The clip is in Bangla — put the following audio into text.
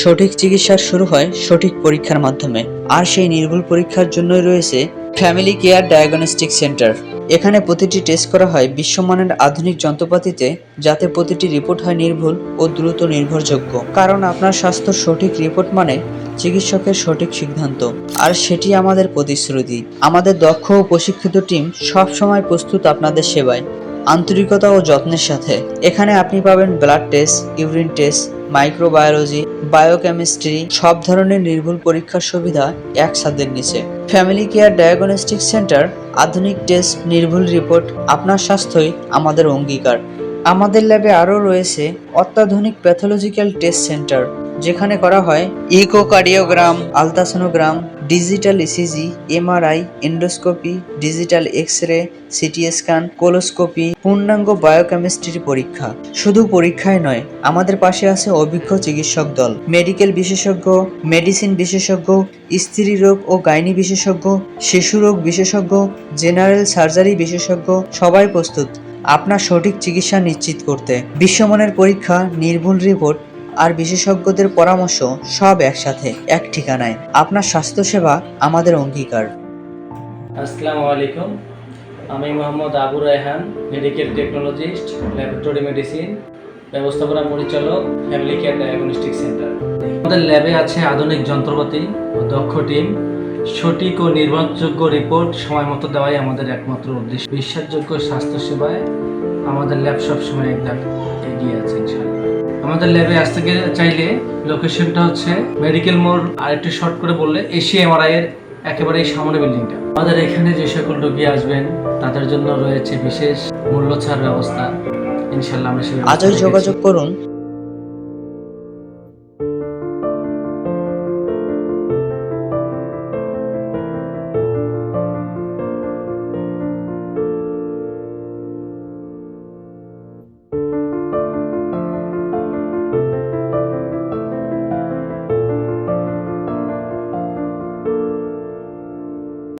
সঠিক চিকিৎসা শুরু হয় সঠিক পরীক্ষার মাধ্যমে। আর সেই নির্ভুল পরীক্ষার জন্যই রয়েছে ফ্যামিলি কেয়ার ডায়াগনস্টিক সেন্টার এখানে প্রতিটি টেস্ট করা হয় বিশ্বমানের আধুনিক যন্ত্রপাতিতে যাতে প্রতিটি রিপোর্ট হয় নির্ভুল ও দ্রুত নির্ভরযোগ্য। কারণ আপনার স্বাস্থ্য সঠিক রিপোর্ট মানে চিকিৎসকের সঠিক সিদ্ধান্ত। আর সেটি আমাদের প্রতিশ্রুতি। আমাদের দক্ষ ও প্রশিক্ষিত টিম সবসময় প্রস্তুত আপনাদের সেবায়। আন্তরিকতা ও যত্নের সাথে। এখানে আপনি পাবেন blood test urine test microbiology biochemistry সব ধরনের নির্ভুল পরীক্ষার সুবিধা এক নিচে। ফ্যামিলি কেয়ার ডায়াগনস্টিক সেন্টার আধুনিক টেস্ট নির্ভুল রিপোর্ট আপনার স্বাস্থ্যই আমাদের অঙ্গীকার। আমাদের ল্যাবে আরও রয়েছে অত্যাধুনিক প্যাথোলজিক্যাল টেস্ট সেন্টার যেখানে করা হয় echocardiogram ultrasonogram digital ECG, MRI, endoscopy, digital X ray CT scan, colonoscopy, পূর্ণাঙ্গ বায়োকেমিস্ট্রি পরীক্ষা। শুধু পরীক্ষায় নয়, আমাদের পাশে আছে অভিজ্ঞ চিকিৎসক দল। মেডিকেল বিশেষজ্ঞ, মেডিসিন বিশেষজ্ঞ, স্ত্রী রোগ ও গাইনি বিশেষজ্ঞ, শিশু রোগ বিশেষজ্ঞ, জেনারেল সার্জারি বিশেষজ্ঞ, সবাই প্রস্তুত। আপনার সঠিক চিকিৎসা নিশ্চিত করতে। বিশ্বমানের পরীক্ষা, নির্ভুল রিপোর্ট আর বিশেষজ্ঞদের পরামর্শ সব একসাথে, এক ঠিকানায়। আপনার স্বাস্থ্যসেবা আমাদের অঙ্গীকার। আসসালামু আলাইকুম। আমি Mohammad Abu Raihan medical technologist laboratory medicine ব্যবস্থাপনা পরিচালক ফ্যামিলি কেয়ার ডায়াগনস্টিক সেন্টার আমাদের ল্যাবে আছে আধুনিক যন্ত্রপাতি ও দক্ষ টিম সঠিক ও নির্ভরযোগ্য রিপোর্ট সময় মতো দেওয়াই আমাদের একমাত্র উদ্দেশ্য। বিশ্বাসযোগ্য স্বাস্থ্যসেবায় আমাদের ল্যাব সবসময় একদম এগিয়ে আছে, ইনশাআল্লাহ। আমাদের ল্যাবে আসতে চাইলে লোকেশনটা হচ্ছে মেডিকেল মোড় আর একটু শর্ট করে বললে এসি এমআরআই এর একেবারে সামনে বিল্ডিংটা আমাদের এখানে যে সকল রোগী আসবেন তাদের জন্য রয়েছে বিশেষ মূল্য ছাড় ব্যবস্থা। ইনশাল্লাহ আমরা আজই যোগাযোগ করুন।